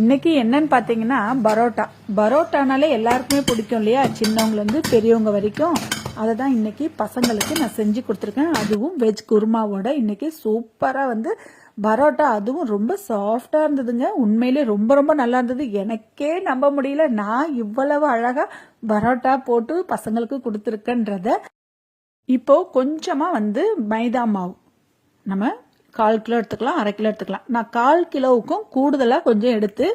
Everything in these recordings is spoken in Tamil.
இன்னைக்கு என்னன்னு பார்த்தீங்கன்னா பரோட்டா. பரோட்டானாலே எல்லாருக்குமே பிடிக்கும் இல்லையா? சின்னவங்கலேருந்து பெரியவங்க வரைக்கும். அதை தான் இன்னைக்கு பசங்களுக்கு நான் செஞ்சு கொடுத்துருக்கேன். அதுவும் வெஜ் குருமாவோட இன்னைக்கு சூப்பராக வந்து பரோட்டா. அதுவும் ரொம்ப சாஃப்டாக இருந்ததுங்க. உண்மையிலே ரொம்ப ரொம்ப நல்லா இருந்தது. எனக்கே நம்ப முடியல. நான் இவ்வளவு அழகாக பரோட்டா போட்டு பசங்களுக்கு கொடுத்துருக்கேன்றத இப்போ கொஞ்சமாக வந்து மைதா மாவு. நம்ம கால் கிலோ எடுத்துக்கலாம் அரை கிலோ எடுத்துக்கலாம். நான் கால் கிலோவுக்கும் கூடுதலாக கொஞ்சம் எடுத்து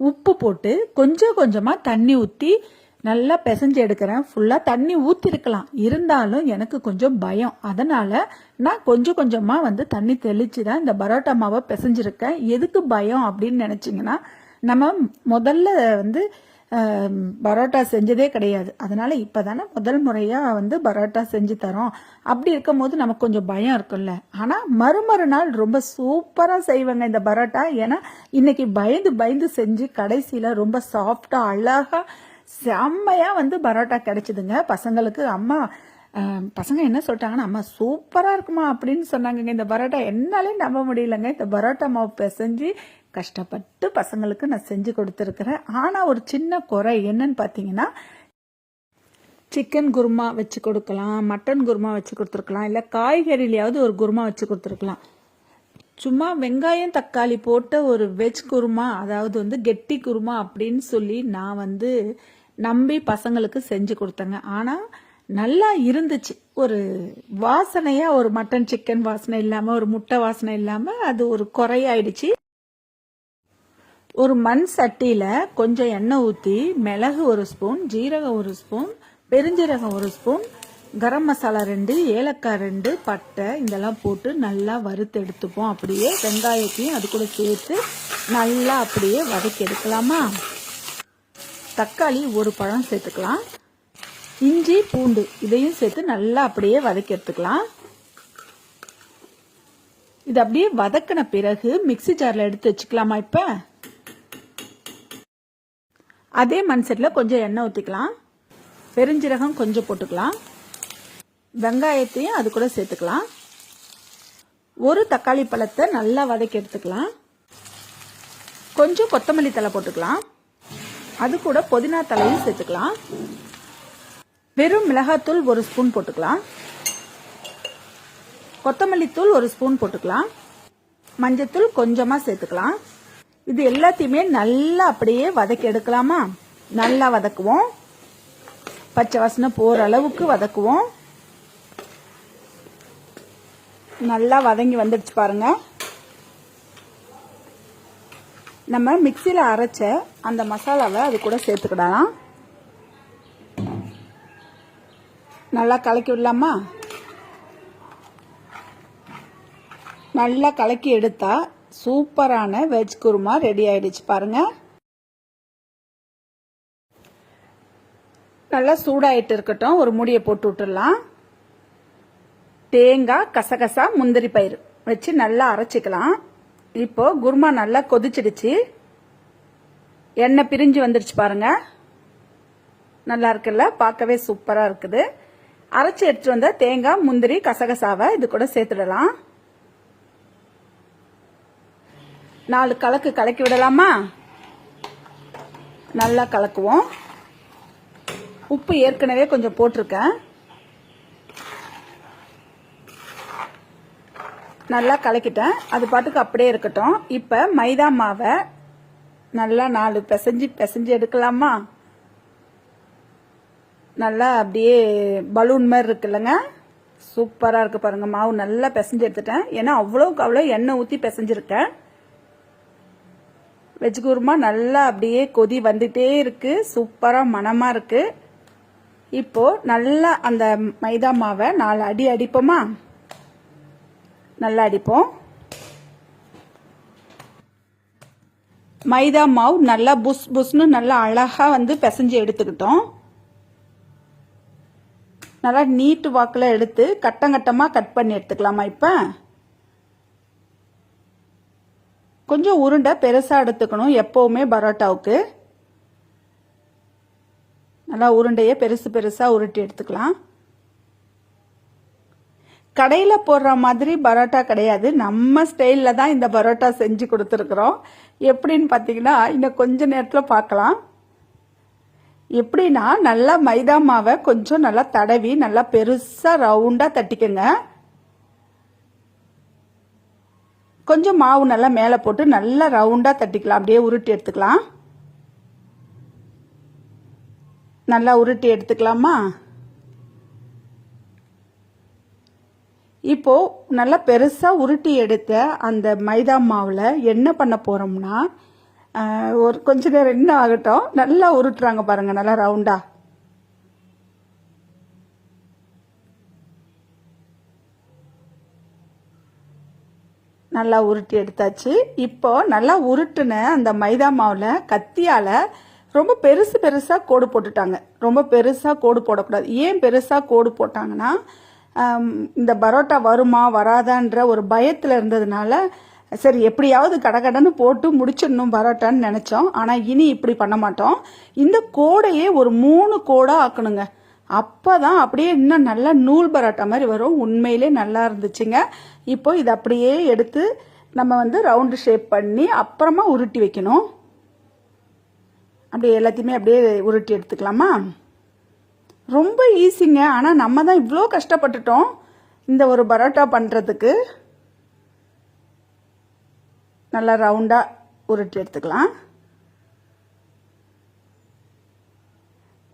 உப்பு போட்டு கொஞ்சம் கொஞ்சமாக தண்ணி ஊற்றி நல்லா பிசைஞ்சு எடுக்கிறேன். ஃபுல்லாக தண்ணி ஊற்றிருக்கலாம் இருந்தாலும் எனக்கு கொஞ்சம் பயம். அதனால் நான் கொஞ்சம் கொஞ்சமாக வந்து தண்ணி தெளித்து தான் இந்த பரோட்டா மாவை பிசைஞ்சிருக்கேன். எதுக்கு பயம் அப்படின்னு நினச்சிங்கன்னா நம்ம முதல்ல வந்து பரோட்டா செஞ்சதே கிடையாது. அதனால் இப்போ தானே முதல் முறையாக வந்து பரோட்டா செஞ்சு தரோம். அப்படி இருக்கும்போது நமக்கு கொஞ்சம் பயம் இருக்கும்ல. ஆனால் மறுமறு நாள் ரொம்ப சூப்பராக செய்வாங்க இந்த பரோட்டா. ஏன்னா இன்னைக்கு பயந்து பயந்து செஞ்சு கடைசியில் ரொம்ப சாஃப்டாக அழகாக செம்மையாக வந்து பரோட்டா கிடைச்சிதுங்க. பசங்களுக்கு அம்மா பசங்க என்ன சொல்லிட்டாங்கன்னா அம்மா சூப்பராக இருக்குமா? அப்படின்னு சொன்னாங்கங்க. இந்த பரோட்டா என்னாலே நம்ப முடியலங்க. இந்த பரோட்டா மாவு பிசைஞ்சு கஷ்டப்பட்டு பசங்களுக்கு நான் செஞ்சு கொடுத்துருக்குறேன். ஆனால் ஒரு சின்ன குறை என்னன்னு பார்த்தீங்கன்னா சிக்கன் குருமா வச்சு கொடுக்கலாம் மட்டன் குருமா வச்சு கொடுத்துருக்கலாம் இல்லை காய்கறிலையாவது ஒரு குருமா வச்சு கொடுத்துருக்கலாம். சும்மா வெங்காயம் தக்காளி போட்ட ஒரு வெஜ் குருமா அதாவது வந்து கெட்டி குருமா அப்படின்னு சொல்லி நான் வந்து நம்பி பசங்களுக்கு செஞ்சு கொடுத்தேங்க. ஆனால் நல்லா இருந்துச்சு. ஒரு வாசனையாக ஒரு மட்டன் சிக்கன் வாசனை இல்லாமல் ஒரு முட்டை வாசனை இல்லாமல் அது ஒரு குறையாயிடுச்சு. ஒரு மண் சட்டியில் கொஞ்சம் எண்ணெய் ஊற்றி மிளகு ஒரு ஸ்பூன் ஜீரகம் ஒரு ஸ்பூன் பெருஞ்சீரகம் ஒரு ஸ்பூன் கரம் மசாலா ரெண்டு ஏலக்காய் ரெண்டு பட்டை இதெல்லாம் போட்டு நல்லா வறுத்து எடுத்துப்போம். அப்படியே வெங்காயத்தையும் அது கூட சேர்த்து நல்லா அப்படியே வதக்கி எடுக்கலாமா? தக்காளி ஒரு பழம் சேர்த்துக்கலாம். இஞ்சி பூண்டு இதையும் சேர்த்து நல்லா அப்படியே வதக்கி எடுத்துக்கலாம். இது அப்படியே வதக்கின பிறகு மிக்ஸி ஜாரில் எடுத்து வச்சுக்கலாமா இப்போ? அதே மண் செட்டில் கொஞ்சம் எண்ணெய் ஊற்றிக்கலாம் பெருஞ்சீரகம் கொஞ்சம் போட்டுக்கலாம். வெங்காயத்தையும் அது கூட சேர்த்துக்கலாம். ஒரு தக்காளி பழத்தை நல்லா வதக்கி எடுத்துக்கலாம். கொஞ்சம் கொத்தமல்லி தழை போட்டுக்கலாம். அது கூட புதினா தலையும் சேர்த்துக்கலாம். வெறும் மிளகாத்தூள் ஒரு ஸ்பூன் போட்டுக்கலாம். கொத்தமல்லி தூள் ஒரு ஸ்பூன் போட்டுக்கலாம். மஞ்சத்தூள் கொஞ்சமாக சேர்த்துக்கலாம். இது எல்லாத்தையுமே நல்லா அப்படியே வதக்கி எடுக்கலாமா? நல்லா வதக்குவோம். பச்சை வாசனை போகிற அளவுக்கு வதக்குவோம். நல்லா வதங்கி வந்துடுச்சு பாருங்க. நம்ம மிக்சியில் அரைச்ச அந்த மசாலாவை அது கூட சேர்த்துக்கிடலாம். நல்லா கலக்கி விடலாமா? நல்லா கலக்கி எடுத்தா சூப்பரான வெஜ் குருமா ரெடி ஆயிடுச்சு பாருங்க. நல்லா சூடாயிட்டு இருக்கட்டும். ஒரு மூடியை போட்டு விட்டுடலாம் தேங்காய் கசகசா முந்திரி பயிர் வச்சு நல்லா அரைச்சிக்கலாம். இப்போ குருமா நல்லா கொதிச்சிடுச்சு. எண்ணெய் பிரிஞ்சு வந்துடுச்சு பாருங்க. நல்லா இருக்குல்ல? பார்க்கவே சூப்பராக இருக்குது. அரைச்சி எடுத்துட்டு வந்த தேங்காய் முந்திரி கசகசாவை இது கூட சேர்த்துடலாம். நாலு கலக்கு கலக்கி விடலாமா? நல்லா கலக்குவோம். உப்பு ஏற்கனவே கொஞ்சம் போட்டிருக்கேன். நல்லா கலக்கிட்டேன். அது பாட்டுக்கு அப்படியே இருக்கட்டும். இப்போ மைதா மாவை நல்லா நாலு பிசைஞ்சு பிசைஞ்சு எடுக்கலாமா? நல்லா அப்படியே பலூன் மாதிரி இருக்குல்லங்க. சூப்பராக இருக்கு பாருங்க. மாவு நல்லா பிசைஞ்சு எடுத்துட்டேன். ஏன்னா அவ்வளோக்கு அவ்வளோ எண்ணெய் ஊற்றி பிசைஞ்சிருக்கேன். வெஜ் குருமா நல்லா அப்படியே கொதி வந்துட்டே இருக்கு. சூப்பராக மணமாக இருக்கு. இப்போ நல்லா அந்த மைதா மாவை நாலு அடி அடிப்போமா? நல்லா அடிப்போம். மைதா மாவு நல்லா புஸ் புஷ்னு நல்லா அழகா வந்து பிசைஞ்சு எடுத்துக்கிட்டோம். நல்லா நீட்டு வாக்கில் எடுத்து கட்டங்கட்டமாக கட் பண்ணி எடுத்துக்கலாமா இப்போ? கொஞ்சம் உருண்டை பெருசாக எடுத்துக்கணும் எப்போவுமே பரோட்டாவுக்கு. நல்லா உருண்டையை பெருசு பெருசாக உருட்டி எடுத்துக்கலாம். கடையில் போடுற மாதிரி பரோட்டா கிடையாது. நம்ம ஸ்டைலில் தான் இந்த பரோட்டா செஞ்சு கொடுத்துருக்குறோம். எப்படின்னு பார்த்தீங்கன்னா இன்னும் கொஞ்ச நேரத்தில் பார்க்கலாம். எப்படின்னா நல்லா மைதா மாவை கொஞ்சம் நல்லா தடவி நல்லா பெருசாக ரவுண்டாக தட்டிக்கங்க. கொஞ்சம் மாவு நல்லா மேலே போட்டு நல்லா ரவுண்டாக தட்டிக்கலாம். அப்படியே உருட்டி எடுத்துக்கலாம். நல்லா உருட்டி எடுத்துக்கலாமா? இப்போது நல்லா பெருசாக உருட்டி எடுத்த அந்த மைதா மாவில் என்ன பண்ண போகிறோம்னா ஒரு கொஞ்ச நேரம் என்ன ஆகட்டும். நல்லா உருட்டுறாங்க பாருங்கள் நல்லா ரவுண்டாக நல்லா உருட்டி எடுத்தாச்சு. இப்போ நல்லா உருட்டுன அந்த மைதா மாவில் கத்தியால் ரொம்ப பெருசு பெருசாக கோடு போட்டுட்டாங்க. ரொம்ப பெருசாக கோடு போடக்கூடாது. ஏன் பெருசாக கோடு போட்டாங்கன்னா இந்த பரோட்டா வருமா வராதான்ற ஒரு பயத்தில் இருந்ததுனால சரி எப்படியாவது கடகடன்னு போட்டு முடிச்சிடணும் பரோட்டான்னு நினச்சோம். ஆனால் இனி இப்படி பண்ண மாட்டோம். இந்த கோடையே ஒரு மூணு கோடாக ஆக்கணுங்க. அப்பதான் அப்படியே இன்னும் நல்லா நூல் பரோட்டா மாதிரி வரும். உண்மையிலே நல்லா இருந்துச்சுங்க. இப்போ இதை அப்படியே எடுத்து நம்ம வந்து ரவுண்டு ஷேப் பண்ணி அப்புறமா உருட்டி வைக்கணும். அப்படியே எல்லாத்தையுமே அப்படியே உருட்டி எடுத்துக்கலாமா? ரொம்ப ஈஸிங்க ஆனால் நம்ம தான் இவ்வளோ கஷ்டப்பட்டுட்டோம் இந்த ஒரு பரோட்டா பண்ணுறதுக்கு நல்லா ரவுண்டாக உருட்டி எடுத்துக்கலாம்.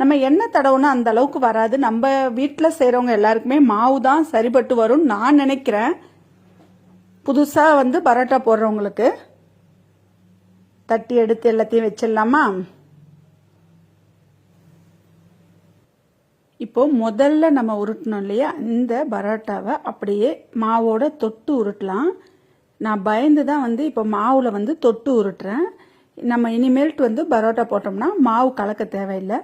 நம்ம என்ன தடவுனா அந்த அளவுக்கு வராது. நம்ம வீட்டில் செய்கிறவங்க எல்லாருக்குமே மாவு தான் சரிப்பட்டு வரும்னு நான் நினைக்கிறேன். புதுசாக வந்து பரோட்டா போடுறவங்களுக்கு. தட்டி எடுத்து எல்லாத்தையும் வச்சிடலாமா? இப்போ முதல்ல நம்ம உருட்டணும் இல்லையா? இந்த பரோட்டாவை அப்படியே மாவோட தொட்டு உருட்டலாம். நான் பயந்து தான் வந்து இப்போ மாவில் வந்து தொட்டு உருட்டுறேன். நம்ம இனிமேல்ட்டு வந்து பரோட்டா போட்டோம்னா மாவு கலக்க தேவையில்லை.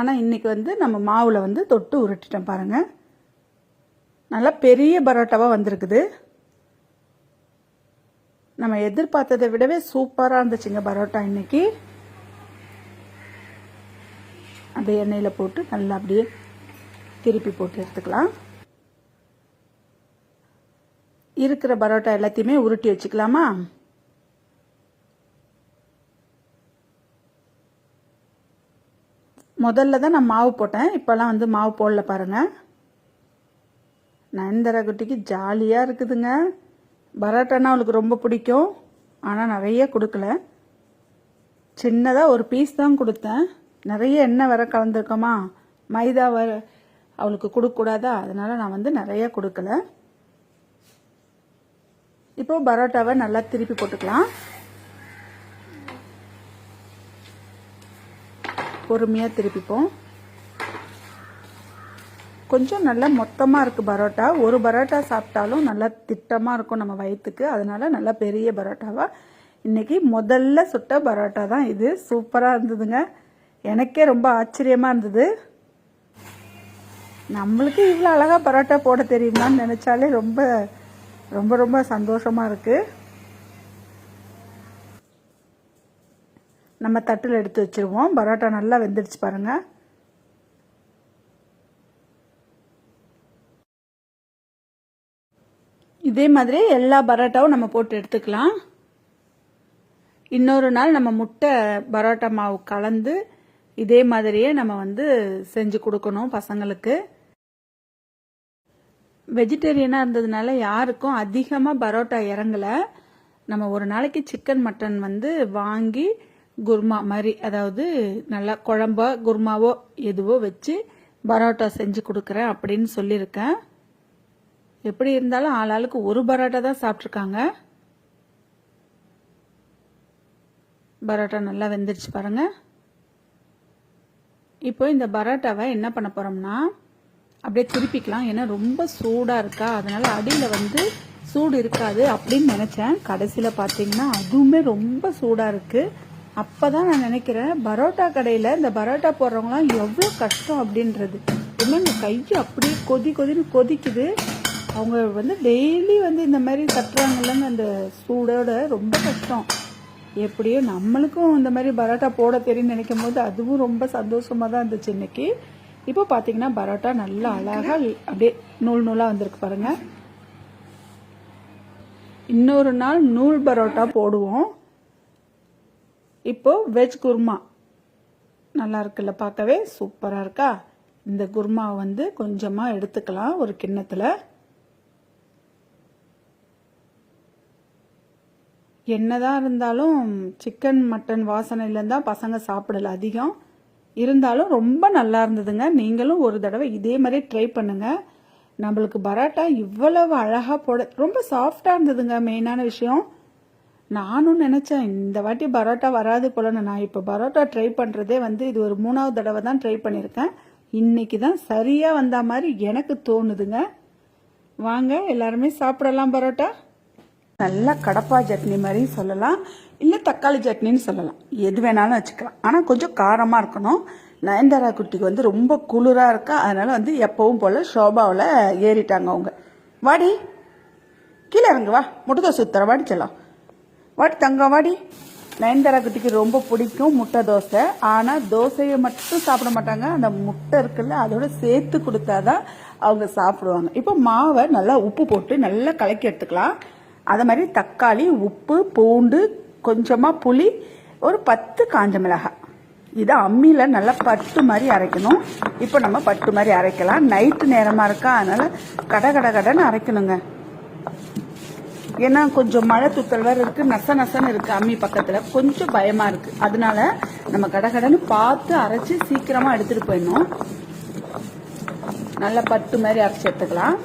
ஆனால் இன்றைக்கி வந்து நம்ம மாவில் வந்து தொட்டு உருட்டிட்டோம் பாருங்கள் நல்லா பெரிய பரோட்டாவாக வந்திருக்குது. நம்ம எதிர்பார்த்ததை விடவே சூப்பராக இருந்துச்சுங்க பரோட்டா இன்னைக்கு. அப்படியே எண்ணெயில் போட்டு நல்லா அப்படியே திருப்பி போட்டு எடுத்துக்கலாம். இருக்கிற பரோட்டா எல்லாத்தையுமே உருட்டி வச்சுக்கலாமா? முதல்ல தான் நான் மாவு போட்டேன். இப்போல்லாம் வந்து மாவு போடல பாருங்கள் நயன்தரா குட்டிக்கு ஜாலியாக இருக்குதுங்க. பரோட்டானா அவளுக்கு ரொம்ப பிடிக்கும். ஆனால் நிறைய கொடுக்கல. சின்னதாக ஒரு பீஸ் தான் கொடுத்தேன். நிறைய எண்ணெய் வர கலந்துருக்கோமா? மைதா வர அவளுக்கு கொடுக்கக்கூடாதா? அதனால் நான் வந்து நிறைய கொடுக்கல. இப்போ பரோட்டாவை நல்லா திருப்பி போட்டுக்கலாம். பொறுமையாக திருப்பிப்போம். கொஞ்சம் நல்லா மொத்தமாக இருக்குது பரோட்டா. ஒரு பரோட்டா சாப்பிட்டாலும் நல்லா திட்டமாக இருக்கும் நம்ம வயிற்றுக்கு அதனால நல்லா பெரிய பரோட்டாவாக இன்றைக்கி முதல்ல சுட்ட பரோட்டா தான் இது. சூப்பராக இருந்ததுங்க. எனக்கே ரொம்ப ஆச்சரியமாக இருந்தது. நம்மளுக்கு இவ்வளோ அழகாக பரோட்டா போட தெரியுமான்னு நினச்சாலே ரொம்ப ரொம்ப ரொம்ப சந்தோஷமாக இருக்குது நம்ம தட்டில் எடுத்து வச்சிருவோம். பரோட்டா நல்லா வெந்துடுச்சு பாருங்கள் இதே மாதிரி எல்லா பரோட்டாவும் நம்ம போட்டு எடுத்துக்கலாம். இன்னொரு நாள் நம்ம முட்டை பரோட்டா மாவு கலந்து இதே மாதிரியே நம்ம வந்து செஞ்சு கொடுக்கணும் பசங்களுக்கு. வெஜிடேரியனாக இருந்ததுனால யாருக்கும் அதிகமாக பரோட்டா இறங்கலை. நம்ம ஒரு நாளைக்கு சிக்கன் மட்டன் வந்து வாங்கி குருமா மாதிரி அதாவது நல்லா குழம்போ குருமாவோ எதுவோ வச்சு பரோட்டா செஞ்சு கொடுக்குறேன் அப்படின்னு சொல்லியிருக்கேன். எப்படி இருந்தாலும் ஆளாளுக்கு ஒரு பரோட்டா தான் சாப்பிட்ருக்காங்க பரோட்டா நல்லா வெந்துருச்சு பாருங்க. இப்போ இந்த பரோட்டாவை என்ன பண்ண போகிறோம்னா அப்படியே திருப்பிக்கலாம். ஏன்னா ரொம்ப சூடாக இருக்கா. அதனால் அடியில் வந்து சூடு இருக்காது அப்படின்னு நினச்சேன். கடைசியில் பார்த்தீங்கன்னா அதுவுமே ரொம்ப சூடாக இருக்குது அப்போ தான் நான் நினைக்கிறேன் பரோட்டா கடையில் இந்த பரோட்டா போடுறவங்களாம் எவ்வளோ கஷ்டம் அப்படின்றது. இன்னும் இந்த கையை அப்படியே கொதி கொதின்னு கொதிக்குது. அவங்க வந்து டெய்லி வந்து இந்த மாதிரி தட்டுறாங்கல்லங்க அந்த சூடோட ரொம்ப கஷ்டம். எப்படியோ நம்மளுக்கும் இந்த மாதிரி பரோட்டா போட தெரியும்னு நினைக்கும் போது அதுவும் ரொம்ப சந்தோஷமாக தான் இருந்துச்சு இன்னைக்கு. இப்போ பார்த்தீங்கன்னா பரோட்டா நல்லா அழகாக அப்படியே நூல் நூலாக வந்திருக்கு பாருங்கள் இன்னொரு நாள் நூல் பரோட்டா போடுவோம். இப்போது வெஜ் குருமா. நல்லா இருக்குல்ல பார்க்கவே? சூப்பராக இருக்கா? இந்த குருமாவை வந்து கொஞ்சமாக எடுத்துக்கலாம் ஒரு கிண்ணத்தில். என்னதான் இருந்தாலும் சிக்கன் மட்டன் வாசனையில தான் பசங்க சாப்பிடல அதிகம். இருந்தாலும் ரொம்ப நல்லா இருந்ததுங்க. நீங்களும் ஒரு தடவை இதே மாதிரி ட்ரை பண்ணுங்க. நம்மளுக்கு பரோட்டா இவ்வளவு அழகாக போட ரொம்ப சாஃப்டாக இருந்ததுங்க. மெயினான விஷயம். நானும் நினச்சேன் இந்த வாட்டி பரோட்டா வராது போலன்னு. நான் இப்போ பரோட்டா ட்ரை பண்ணுறதே வந்து இது ஒரு மூணாவது தடவை தான் ட்ரை பண்ணியிருக்கேன் இன்னைக்கு தான் சரியாக வந்த மாதிரி எனக்கு தோணுதுங்க. வாங்க எல்லாருமே சாப்பிடலாம் பரோட்டா. நல்லா கடப்பா சட்னி மாதிரி சொல்லலாம். இல்லை தக்காளி சட்னின்னு சொல்லலாம். எது வேணாலும் வச்சுக்கலாம். ஆனால் கொஞ்சம் காரமாக இருக்கணும். நயன்தாரா குட்டிக்கு வந்து ரொம்ப குளிராக இருக்கா. அதனால் வந்து எப்பவும் போல் ஷோபாவில் ஏறிட்டாங்க அவங்க. வாடி கீழே இறங்கு வா. முட்டை வாடி ஊத்துற வாடி தங்கவாடி தங்கம் வாடி. நயன்தாரா குட்டிக்கு ரொம்ப பிடிக்கும் முட்டை தோசை. ஆனால் தோசையை மட்டும் சாப்பிட மாட்டாங்க. அந்த முட்டை இருக்குல்ல அதோட சேர்த்து கொடுத்தாதான் அவங்க சாப்பிடுவாங்க. இப்போ மாவை நல்லா உப்பு போட்டு நல்லா கலக்கி எடுத்துக்கலாம். அது மாதிரி தக்காளி உப்பு பூண்டு கொஞ்சமாக புளி ஒரு பத்து காஞ்ச மிளகாய். இதை அம்மியில் நல்லா பட்டு மாதிரி அரைக்கணும். இப்போ நம்ம பட்டு மாதிரி அரைக்கலாம். நைட்டு நேரமாக இருக்கா? அதனால் கட கட கடன்னு அரைக்கணுங்க. ஏன்னா கொஞ்சம் மழை துத்தல் வேற இருக்கு நச நசன்னு இருக்கு அம்மி பக்கத்துல. கொஞ்சம் பயமா இருக்கு. அதனால நம்ம கடகடன்னு பார்த்து அரைச்சு சீக்கிரமா எடுத்துட்டு போயிடணும். நல்லா பட்டு மாதிரி அரைச்சி எடுத்துக்கலாம்.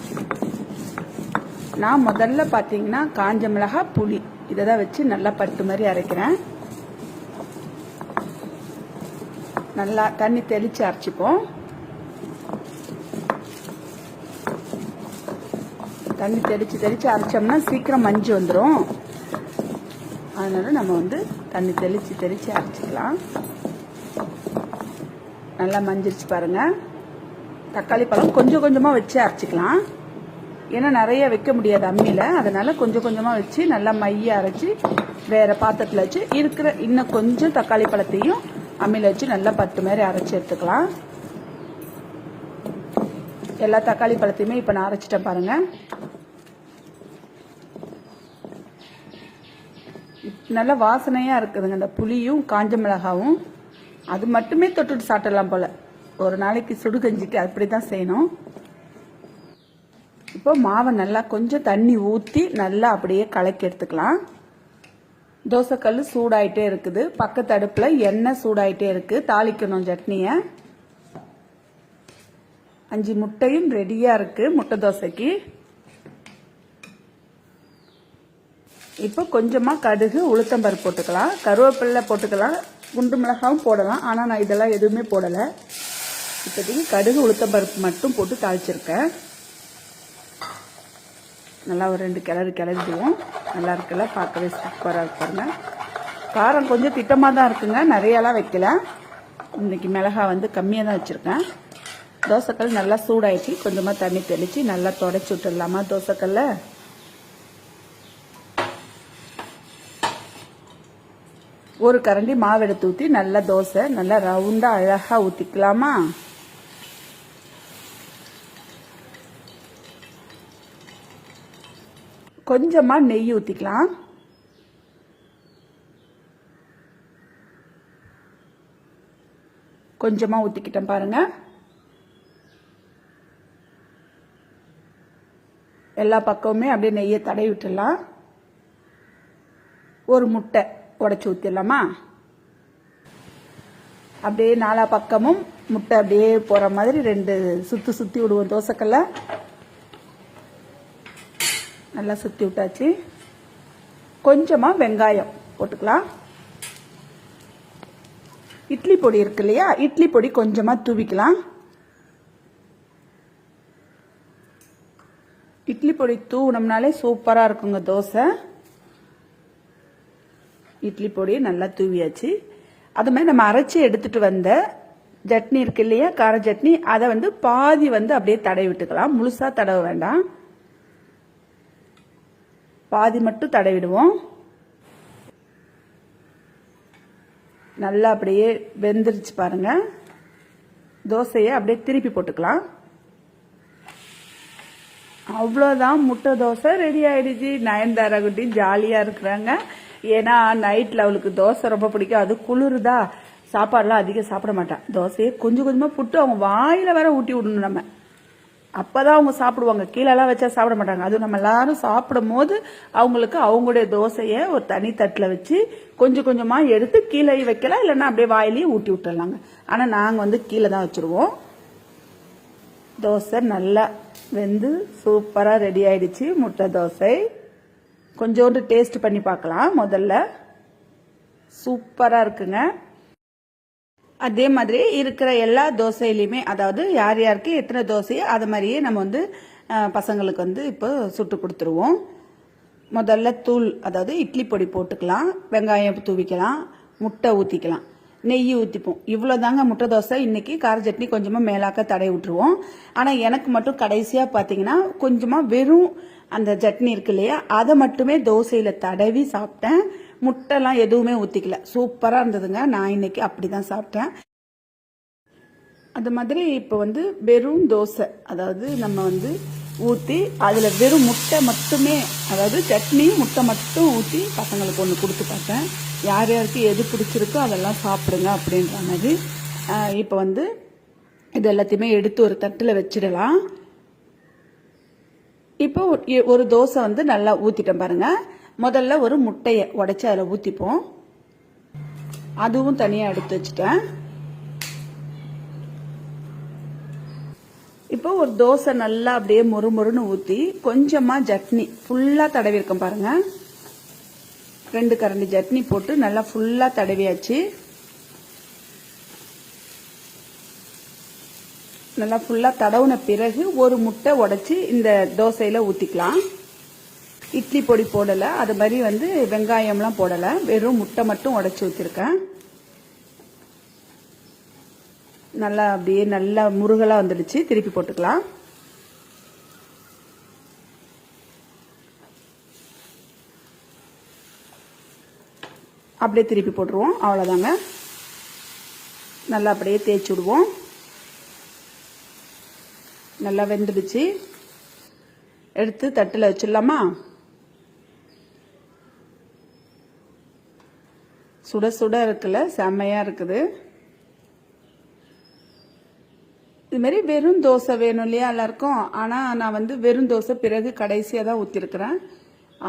நான் முதல்ல பார்த்தீங்கன்னா காஞ்ச மிளகாய் புளி. இதை தான் வச்சு நல்லா பட்டு மாதிரி அரைக்கிறேன். நல்லா தண்ணி தெளிச்சு அரைச்சிப்போம். தண்ணி தெளித்து தெளித்து அரைச்சோம்னா சீக்கிரம் மஞ்சு வந்துடும் அதனால் நம்ம வந்து தண்ணி தெளித்து தெளித்து அரைச்சிக்கலாம். நல்லா மஞ்சிருச்சு பாருங்க. தக்காளி பழம் கொஞ்சம் கொஞ்சமாக வச்சு அரைச்சிக்கலாம். ஏன்னா நிறைய வைக்க முடியாது அம்மியில். அதனால் கொஞ்சம் கொஞ்சமாக வச்சு நல்லா மைய அரைச்சி வேறு பாத்திரத்தில் வச்சு இருக்கிற இன்னும் கொஞ்சம் தக்காளி பழத்தையும் அம்மியில் வச்சு நல்லா பத்து மாதிரி அரைச்சி எடுத்துக்கலாம். எல்லா தக்காளி பழத்தையுமே இப்போ நான் அரைச்சிட்டேன் பாருங்கள் நல்ல வாசனையாக இருக்குதுங்க. இந்த புளியும் காஞ்ச மிளகாவும். அது மட்டுமே தொட்டுட்டு சாப்பிடலாம் போல். ஒரு நாளைக்கு சுடுகஞ்சிக்கு அப்படி தான் செய்யணும். இப்போ மாவை நல்லா கொஞ்சம் தண்ணி ஊற்றி நல்லா அப்படியே கலக்கி எடுத்துக்கலாம். தோசைக்கல் சூடாயிட்டே இருக்குது. பக்கத்து அடுப்பில் எண்ணெய் சூடாயிட்டே இருக்குது தாளிக்கணும் சட்னியை. அஞ்சு முட்டையும் ரெடியாக இருக்குது முட்டை தோசைக்கு. இப்போ கொஞ்சமாக கடுகு உளுத்தம்பருப்பு போட்டுக்கலாம். கருவேப்பிலை போட்டுக்கலாம். குண்டு மிளகாவும் போடலாம். ஆனால் நான் இதெல்லாம் எதுவுமே போடலை. இப்போதைக்கு கடுகு உளுத்தம்பருப்பு மட்டும் போட்டு தாளிச்சிருக்கேன். நல்லா ஒரு ரெண்டு கிளறு கிளறிடுவோம். நல்லா இருக்குல்ல? பார்க்கவே சூப்பராக இருப்பாருங்க காரம் கொஞ்சம் திட்டமாக தான் இருக்குங்க. நிறையாலாம் வைக்கல. இன்றைக்கி மிளகா வந்து கம்மியாக தான் வச்சுருக்கேன். தோசைக்கல் நல்லா சூடாயிடுச்சு கொஞ்சமாக தண்ணி தெளித்து நல்லா தொடச்சி விட்டுடலாமா தோசைக்கல்ல? ஒரு கரண்டி மாவு எடுத்து ஊற்றி நல்லா தோசை நல்லா ரவுண்டாக அழகாக ஊற்றிக்கலாமா கொஞ்சமாக நெய் ஊற்றிக்கலாம் கொஞ்சமாக ஊற்றிக்கிட்டேன் பாருங்கள் எல்லா பக்கமுமே அப்படியே நெய்யை தடவி விட்டுடலாம். ஒரு முட்டை. உடச்சி ஊற்றிடலாமா அப்படியே நாலா பக்கமும் முட்டை அப்படியே போகிற மாதிரி ரெண்டு சுற்றி சுற்றி விடுவோம் தோசைக்கல்ல. நல்லா சுற்றி விட்டாச்சு. கொஞ்சமாக வெங்காயம் போட்டுக்கலாம். இட்லி பொடி இருக்கு இல்லையா? இட்லி பொடி கொஞ்சமாக தூவிக்கலாம். இட்லி பொடி தூவினோம்னாலே சூப்பராக இருக்குங்க தோசை. இட்லி பொடியை நல்லா தூவியாச்சு. அது மாதிரி நம்ம அரைச்சி எடுத்துட்டு வந்த சட்னி இருக்கு இல்லையா கார சட்னி அதை வந்து பாதி வந்து அப்படியே தடவி விட்டுக்கலாம். முழுசா தடவ வேண்டாம். பாதி மட்டும் தடவிடுவோம் நல்லா அப்படியே வெந்துருச்சு பாருங்க. தோசையை அப்படியே திருப்பி போட்டுக்கலாம். அவ்வளோதான் முட்டை தோசை ரெடி ஆயிடுச்சு. நயன்தாரா குட்டி ஜாலியாக இருக்கிறாங்க. ஏன்னா நைட்டில் அவளுக்கு தோசை ரொம்ப பிடிக்கும். அது குளிருதா? சாப்பாடெலாம் அதிகம் சாப்பிட மாட்டான் தோசையை கொஞ்சம் கொஞ்சமாக புட்டு அவங்க வாயில் வேற ஊட்டி விடணும் நம்ம. அப்போ தான் அவங்க சாப்பிடுவாங்க. கீழெல்லாம் வச்சா சாப்பிட மாட்டாங்க. அதுவும் நம்ம எல்லாரும் சாப்பிடும் போது அவங்களுக்கு அவங்களுடைய தோசையை ஒரு தனி தட்டில் வச்சு கொஞ்சம் கொஞ்சமாக எடுத்து கீழே வைக்கலாம். இல்லைன்னா அப்படியே வாயிலையும் ஊட்டி விட்டுடலாங்க ஆனால் நாங்கள் வந்து கீழே தான் வச்சுருவோம். தோசை நல்லா வெந்து சூப்பராக ரெடி ஆயிடுச்சு. முட்டை தோசை. கொஞ்சோண்டு டேஸ்ட் பண்ணி பார்க்கலாம். முதல்ல சூப்பராக இருக்குங்க. அதே மாதிரி இருக்கிற எல்லா தோசையிலையுமே அதாவது யார் யாருக்கு எத்தனை தோசையோ அது மாதிரியே நம்ம வந்து பசங்களுக்கு வந்து இப்போ சுட்டு கொடுத்துருவோம். முதல்ல தூள் அதாவது இட்லி பொடி போட்டுக்கலாம் வெங்காயம் தூவிக்கலாம் முட்டை ஊற்றிக்கலாம் நெய் ஊற்றிப்போம் இவ்வளோ தாங்க முட்டை தோசை. இன்றைக்கி கார சட்னி கொஞ்சமாக மேலாக்க தடை விட்டுருவோம். ஆனால் எனக்கு மட்டும் கடைசியாக பார்த்தீங்கன்னா கொஞ்சமாக வெறும் அந்த சட்னி இருக்கு இல்லையா அதை மட்டுமே தோசையில் தடவி சாப்பிட்டேன். முட்டைலாம் எதுவுமே ஊற்றிக்கல சூப்பராக இருந்ததுங்க. நான் இன்னைக்கு அப்படி தான் சாப்பிட்டேன். அது மாதிரி இப்போ வந்து வெறும் தோசை. அதாவது நம்ம வந்து ஊற்றி அதில் வெறும் முட்டை மட்டுமே அதாவது சட்னி முட்டை மட்டும் ஊற்றி பசங்களுக்கு ஒன்று கொடுத்து பார்த்தேன். யார் யாருக்கு எது பிடிச்சிருக்கோ அதெல்லாம் சாப்பிடுங்க அப்படின்ற மாதிரி. இப்போ வந்து இது எல்லாத்தையுமே எடுத்து ஒரு தட்டில் வச்சிடலாம். இப்போ ஒரு- தோசை வந்து நல்லா ஊற்றிட்டேன் பாருங்க. முதல்ல ஒரு முட்டையை உடைச்சி அதில் ஊற்றிப்போம் அதுவும் தனியாக எடுத்து வச்சுட்டேன். இப்போ ஒரு தோசை நல்லா அப்படியே மொறு மொறுன்னு ஊற்றி கொஞ்சமாக சட்னி ஃபுல்லாக தடவி இருக்கேன் பாருங்கள் ரெண்டு கரண்டி சட்னி போட்டு நல்லா ஃபுல்லாக தடவியாச்சு. நல்லா ஃபுல்லாக தடவுன பிறகு ஒரு முட்டை உடச்சி இந்த தோசையில் ஊற்றிக்கலாம் இட்லி பொடி போடலை. அது மாதிரி வந்து வெங்காயம்லாம் போடலை. வெறும் முட்டை மட்டும் உடச்சி ஊற்றிருக்கேன் நல்லா அப்படியே நல்லா முருகலாக வந்துடுச்சு. திருப்பி போட்டுக்கலாம். அப்படியே திருப்பி போட்டுருவோம். அவ்வளோதாங்க நல்லா அப்படியே தேய்ச்சி விடுவோம். நல்லா வெந்துடுச்சு. எடுத்து தட்டில் வச்சிடலாமா? சுட சுட இருக்குல்ல செம்மையாக இருக்குது. இதுமாரி வெறும் தோசை வேணும் இல்லையா எல்லாருக்கும்? ஆனால் நான் வந்து வெறும் தோசை பிறகு கடைசியாக தான் ஊற்றிருக்கிறேன்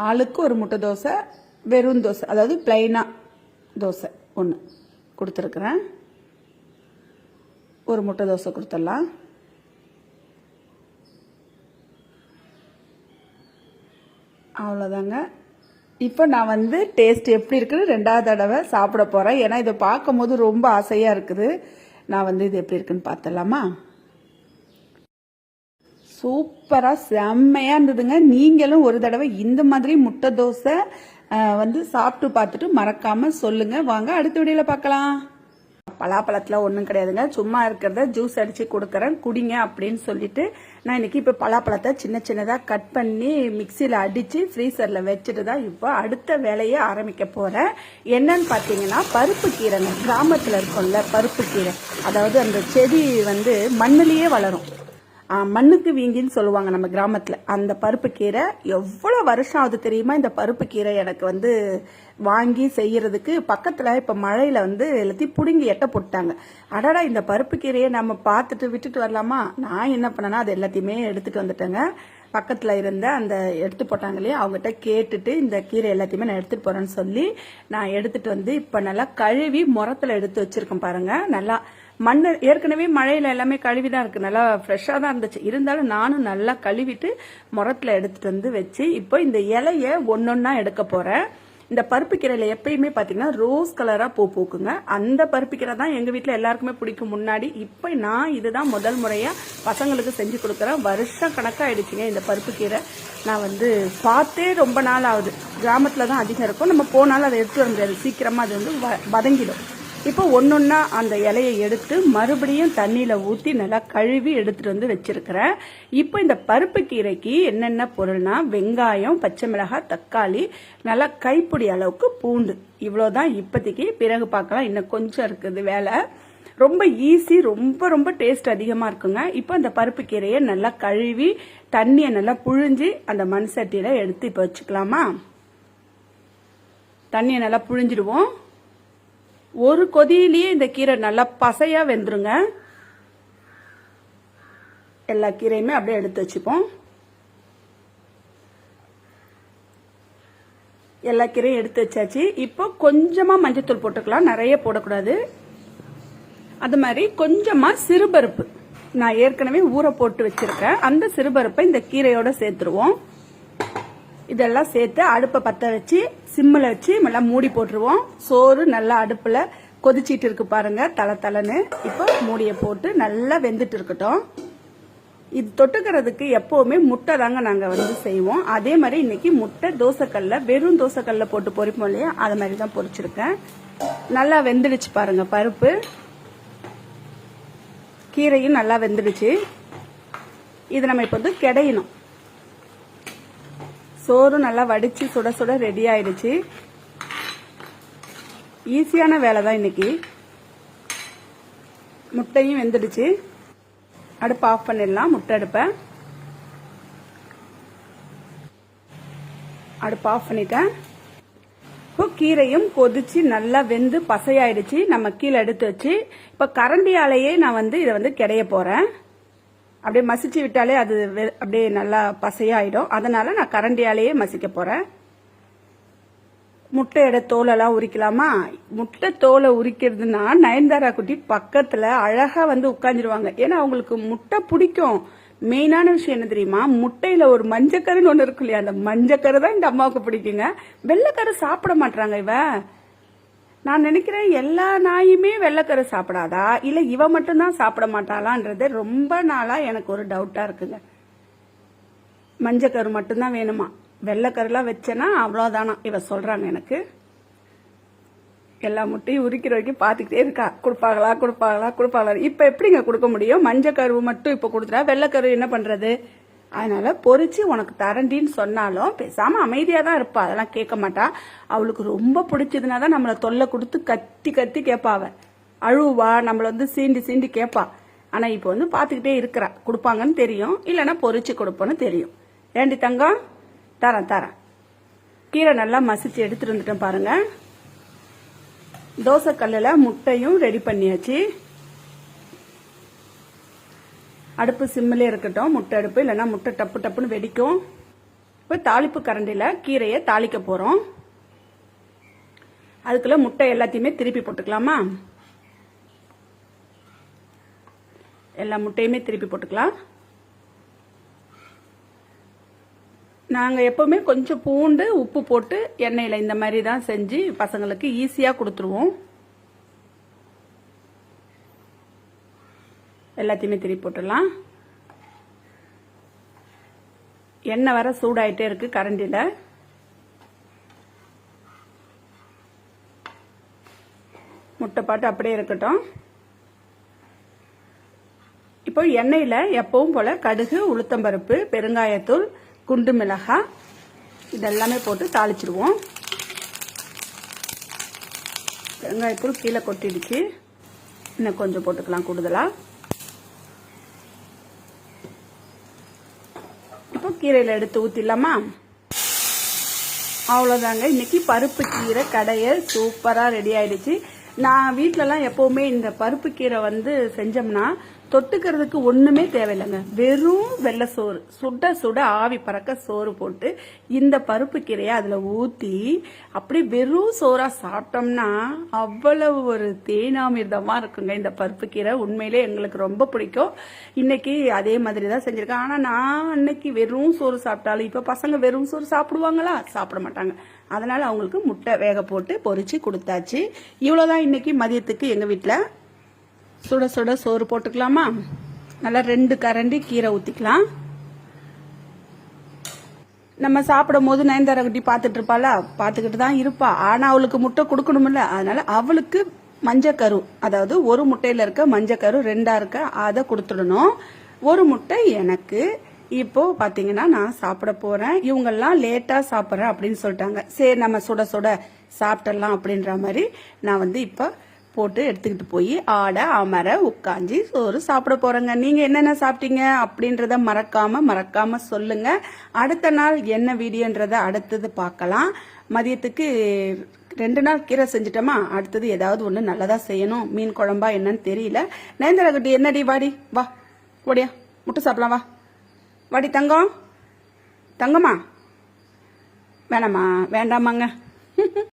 ஆளுக்கு ஒரு முட்டை தோசை வெறும் தோசை அதாவது பிளைனாக தோசை ஒன்று கொடுத்துருக்குறேன். ஒரு முட்டை தோசை கொடுத்துடலாம். அவ்வளோதாங்க இப்போ நான் வந்து டேஸ்ட் எப்படி இருக்குன்னு ரெண்டாவது தடவை சாப்பிட போகிறேன் ஏன்னா இதை பார்க்கும்போது ரொம்ப ஆசையாக இருக்குது. நான் வந்து இது எப்படி இருக்குன்னு பார்த்தலாமா சூப்பராக செம்மையாக இருந்ததுங்க. நீங்களும் ஒரு தடவை இந்த மாதிரி முட்டை தோசை வந்து சாப்பிட்டு பார்த்துட்டு மறக்காமல் சொல்லுங்கள் வாங்க அடுத்த வீடியோவில் பார்க்கலாம். பலாப்பழத்தில் ஒன்றும் கிடையாதுங்க. சும்மா இருக்கிறத ஜூஸ் அடித்து கொடுக்குறேன். குடிங்க அப்படின்னு சொல்லிட்டு நான் இன்னைக்கு இப்போ பலாப்பழத்தை சின்ன சின்னதாக கட் பண்ணி மிக்சியில் அடித்து ஃப்ரீசரில் வச்சுட்டு தான் இப்போ அடுத்த வேலையை ஆரம்பிக்க போகிறேன் என்னன்னு பார்த்தீங்கன்னா பருப்பு கீரைங்க கிராமத்தில் இருக்கும்ல பருப்பு கீரை. அதாவது அந்த செடி வந்து மண்ணுலேயே வளரும். மண்ணுக்கு வீங்கின்னு சொல்லுவாங்க நம்ம கிராமத்தில். அந்த பருப்பு கீரை எவ்வளோ வருஷம் ஆகுது தெரியுமா? இந்த பருப்பு கீரை எனக்கு வந்து வாங்கி செய்யறதுக்கு பக்கத்தில் இப்போ மழையில் வந்து எல்லாத்தையும் பிடுங்கி எட்ட போட்டாங்க அடடா இந்த பருப்பு கீரையை நம்ம பார்த்துட்டு விட்டுட்டு வரலாமா? நான் என்ன பண்ணேன்னா அது எல்லாத்தையுமே எடுத்துகிட்டு வந்துட்டேங்க. பக்கத்தில் இருந்த அந்த எடுத்து போட்டாங்க இல்லையா அவங்ககிட்ட கேட்டுட்டு இந்த கீரை எல்லாத்தையுமே நான் எடுத்துகிட்டு போகிறேன்னு சொல்லி நான் எடுத்துகிட்டு வந்து இப்போ நல்லா கழுவி முரத்தில் எடுத்து வச்சுருக்கேன் பாருங்கள் நல்லா மண் ஏற்கனவே மழையில எல்லாமே கழுவி தான் இருக்கு. நல்லா ஃப்ரெஷ்ஷாக தான் இருந்துச்சு. இருந்தாலும் நானும் நல்லா கழுவிட்டு முரத்தில் எடுத்துட்டு வந்து வச்சு இப்போ இந்த இலைய ஒன்னொன்னா எடுக்க போறேன். இந்த பருப்பு கீரையில எப்பயுமே பாத்தீங்கன்னா ரோஸ் கலரா பூ பூக்குங்க. அந்த பருப்பு கீரை தான் எங்க வீட்டில் எல்லாருக்குமே பிடிக்கும் முன்னாடி. இப்போ நான் இதுதான் முதல் முறையா பசங்களுக்கு செஞ்சு கொடுக்குறேன் வருஷம் கணக்காயிடுச்சுங்க இந்த பருப்பு கீரை. நான் வந்து பார்த்தே ரொம்ப நாள் ஆகுது. கிராமத்தில் தான் அதிகம் இருக்கும். நம்ம போனாலும் அதை எடுத்து வர முடியாது. சீக்கிரமா அது வந்து வ- வதங்கிடும். இப்போ ஒன்னொன்னா அந்த இலையை எடுத்து மறுபடியும் தண்ணியில் ஊற்றி நல்லா கழுவி எடுத்துகிட்டு வந்து வச்சுருக்கிறேன். இப்போ இந்த பருப்பு கீரைக்கு என்னென்ன பொருள்னா வெங்காயம் பச்சை மிளகாய் தக்காளி நல்லா கைப்பிடி அளவுக்கு பூண்டு. இவ்வளோ தான் இப்போதைக்கு. பிறகு பார்க்கலாம். இன்னும் கொஞ்சம் இருக்குது வேலை. ரொம்ப ஈஸி ரொம்ப ரொம்ப டேஸ்ட் அதிகமாக இருக்குங்க. இப்போ அந்த பருப்பு கீரையை நல்லா கழுவி தண்ணியை நல்லா புழிஞ்சு அந்த மண் சட்டியில் எடுத்து இப்போ வச்சுக்கலாமா? தண்ணியை நல்லா புழிஞ்சிடுவோம். ஒரு கொதியிலேயே இந்த கீரை நல்லா பசையாக வெந்துருங்க. எல்லா கீரையுமே அப்படியே எடுத்து வச்சுப்போம். எல்லா கீரையும் எடுத்து வச்சாச்சு. இப்போ கொஞ்சமா மஞ்சத்தூள் போட்டுக்கலாம். நிறைய போடக்கூடாது. அது மாதிரி கொஞ்சமா சிறுபருப்பு. நான் ஏற்கனவே ஊற போட்டு வச்சிருக்கேன். அந்த சிறுபருப்பை இந்த கீரையோட சேர்த்துருவோம். இதெல்லாம் சேர்த்து அடுப்பை பற்ற வச்சு சிம்மில் வச்சு நல்லா மூடி போட்டுருவோம். சோறு நல்லா அடுப்பில் கொதிச்சிட்டு இருக்கு பாருங்க தலை தலைன்னு. இப்போ மூடியை போட்டு நல்லா வெந்துட்டு இருக்கட்டும். இது தொட்டுக்கிறதுக்கு எப்போவுமே முட்டை தாங்க நாங்கள் வந்து செய்வோம். அதே மாதிரி இன்னைக்கு முட்டை தோசைக்கல்ல வெறும் தோசைக்கல்ல போட்டு பொரிப்போம் இல்லையா? அது மாதிரி தான் பொரிச்சிருக்கேன். நல்லா வெந்துடுச்சு பாருங்க பருப்பு. கீரையும் நல்லா வெந்துடுச்சு. இது நம்ம இப்போ வந்து கிடையணும். சோறும் நல்லா வடிச்சு சுட சுட ரெடி ஆயிடுச்சு. ஈஸியான வேலை தான் இன்னைக்கு. முட்டையும் வெந்துடுச்சு. அடுப்பு ஆஃப் பண்ணிடலாம் முட்டை அடுப்பை. அடுப்பு ஆஃப் பண்ணிட்டேன். இப்போ கீரையும் கொதிச்சு நல்லா வெந்து பசையாயிடுச்சு. நம்ம கீழே எடுத்து வச்சு இப்போ கரண்டியாலேயே நான் வந்து இதை வந்து கிடைய போறேன். அப்படியே மசிச்சு விட்டாலே அது வெ- அப்படியே நல்லா பசையாயிடும். அதனால நான் கரண்டியாலேயே மசிக்க போறேன். முட்டையோட தோலெல்லாம் உரிக்கலாமா? முட்டை தோலை உரிக்கிறதுனா நயன்தாரா குட்டி பக்கத்துல அழகா வந்து உட்காந்துருவாங்க ஏன்னா அவங்களுக்கு முட்டை பிடிக்கும். மெயினான விஷயம் என்ன தெரியுமா? முட்டையில ஒரு மஞ்சக்கருன்னு ஒண்ணு இருக்கு இல்லையா? அந்த மஞ்சக்கரு தான் இந்த அம்மாவுக்கு பிடிக்குங்க. வெள்ளைக்கரு சாப்பிட மாட்டாங்க இவன். நான் நினைக்கிறேன் எல்லா நாயுமே வெள்ளைக்கரு சாப்பிடாதா? இல்ல இவ மட்டும்தான் சாப்பிட மாட்டாளான்றது ரொம்ப நாளா எனக்கு ஒரு டவுட்டா இருக்குங்க. மஞ்சக்கரு மட்டும்தான் வேணுமா? வெள்ளைக்கருலாம் வச்சேன்னா அவ்வளோதானா இவ சொல்றாங்க எனக்கு. எல்லா முட்டையும் உரிக்கிற வரைக்கும் பார்த்துக்கிட்டே இருக்கா. கொடுப்பாங்களா? கொடுப்பாங்களா? கொடுப்பாங்களா? இப்போ எப்படிங்க கொடுக்க முடியும்? மஞ்சக்கரு மட்டும் இப்போ கொடுத்துட்டா வெள்ளைக்கரு என்ன பண்ணுறது அதனால பொறிச்சு உனக்கு தரண்டின்னு சொன்னாலும் பேசாம அமைதியா தான் இருப்பா. அதெல்லாம் கேட்க மாட்டா. அவளுக்கு ரொம்ப பிடிச்சதுனா தான் நம்மளை தொல்லை கொடுத்து கத்தி கத்தி கேட்பா அவ அழுவா நம்மள வந்து சீண்டி சீண்டி கேட்பா. ஆனா இப்போ வந்து பார்த்துக்கிட்டே இருக்கிறா. கொடுப்பாங்கன்னு தெரியும். இல்லைன்னா பொறிச்சு கொடுப்போன்னு தெரியும். ஏண்டி தங்கம்? தரேன் தரேன். கீரை நல்லா மசிச்சு எடுத்துட்டு வந்துட்டேன் பாருங்க. தோசை கல்லில் முட்டையும் ரெடி பண்ணியாச்சு. அடுப்பு சிம்மிலே இருக்கட்டும் முட்டை அடுப்பு இல்லைன்னா முட்டை டப்பு டப்புன்னு வெடிக்கும். இப்போ தாளிப்பு கரண்டியில் கீரையை தாளிக்க போகிறோம் அதுக்குள்ள முட்டை எல்லாத்தையுமே திருப்பி போட்டுக்கலாமா? எல்லா முட்டையுமே திருப்பி போட்டுக்கலாம். நாங்கள் எப்போவுமே கொஞ்சம் பூண்டு உப்பு போட்டு எண்ணெயில் இந்த மாதிரி தான் செஞ்சு பசங்களுக்கு ஈஸியாக கொடுத்துருவோம். எல்லாத்தையுமே திருப்பி போட்டுடலாம். எண்ணெய் வர சூடாயிட்டே இருக்கு கரண்டியில். முட்டை பாட்டு அப்படியே இருக்கட்டும். இப்போ எண்ணெயில் எப்பவும் போல கடுகு உளுத்தம்பருப்பு பெருங்காயத்தூள் குண்டு மிளகாய் இதெல்லாமே போட்டு தாளிச்சிடுவோம் பெருங்காயத்தூள் கீழே கொட்டிடுச்சு. இன்னும் கொஞ்சம் போட்டுக்கலாம் கூடுதலா இப்போ கீரையில் எடுத்து ஊற்றிடலாமா அவ்வளோதாங்க இன்னைக்கு பருப்பு கீரை கடையை சூப்பராக ரெடி ஆயிடுச்சு. நான் வீட்டிலலாம் எப்போவுமே இந்த பருப்பு கீரை வந்து செஞ்சோம்னா தொட்டுக்கிறதுக்கு ஒண்ணுமே தேவையில்லைங்க. வெறும் வெள்ளை சோறு சுட சுட ஆவி பறக்க சோறு போட்டு இந்த பருப்பு கீரையை அதுல ஊத்தி அப்படியே வெறும் சோறா சாப்பிட்டோம்னா அவ்வளவு ஒரு தேனாமிர்தமா இருக்குங்க. இந்த பருப்பு கீரை உண்மையிலே எங்களுக்கு ரொம்ப பிடிக்கும். இன்னைக்கு அதே மாதிரி தான் செஞ்சிருக்கேன். ஆனா நான் அன்னைக்கு வெறும் சோறு சாப்பிட்டாலும் இப்ப பசங்க வெறும் சோறு சாப்பிடுவாங்களா? சாப்பிட மாட்டாங்க. அதனால அவங்களுக்கு முட்டை வேக போட்டு பொறிச்சு கொடுத்தாச்சு. இவ்வளவுதான் இன்னைக்கு மதியத்துக்கு எங்க வீட்டில் சுட சுட சோறு போட்டுக்கலாமா? நல்லா ரெண்டு கரண்டி கீரை ஊற்றிக்கலாம் நம்ம சாப்பிடும் போது நயன்தாரா குட்டி பார்த்துட்டு இருப்பாளா? பார்த்துக்கிட்டு தான் இருப்பா. ஆனால் அவளுக்கு முட்டை கொடுக்கணும்ல அதனால அவளுக்கு மஞ்சக்கரு அதாவது ஒரு முட்டையில் இருக்க மஞ்சக்கரு ரெண்டாக இருக்க அதை கொடுத்துடணும். ஒரு முட்டை எனக்கு இப்போ பார்த்தீங்கன்னா நான் சாப்பிட போகிறேன் இவங்கெல்லாம் லேட்டாக சாப்பிட்றேன் அப்படின்னு சொல்லிட்டாங்க. சரி நம்ம சுட சுட சாப்பிடலாம் அப்படின்ற மாதிரி நான் வந்து இப்போ போட்டு எடுத்துக்கிட்டு போய் ஆட அமர உட்காந்து சோறு சாப்பிட போறேங்க. நீங்க என்னென்ன சாப்பிட்டீங்க அப்படின்றத மறக்காம மறக்காம சொல்லுங்க. அடுத்த நாள் என்ன வீடியோன்றத அடுத்தது பார்க்கலாம். மதியத்துக்கு ரெண்டு நாள் கீரை செஞ்சிட்டோமா? அடுத்தது ஏதாவது ஒன்று நல்லதா செய்யணும். மீன் குழம்பா என்னன்னு தெரியல. நேந்திரகுட்டி என்னடி வாடி? வா ஓடியா முட்டை சாப்பிடலாம் வா. வாடி தங்கம். தங்கம்மா? வேணாமா வேண்டாமாங்க.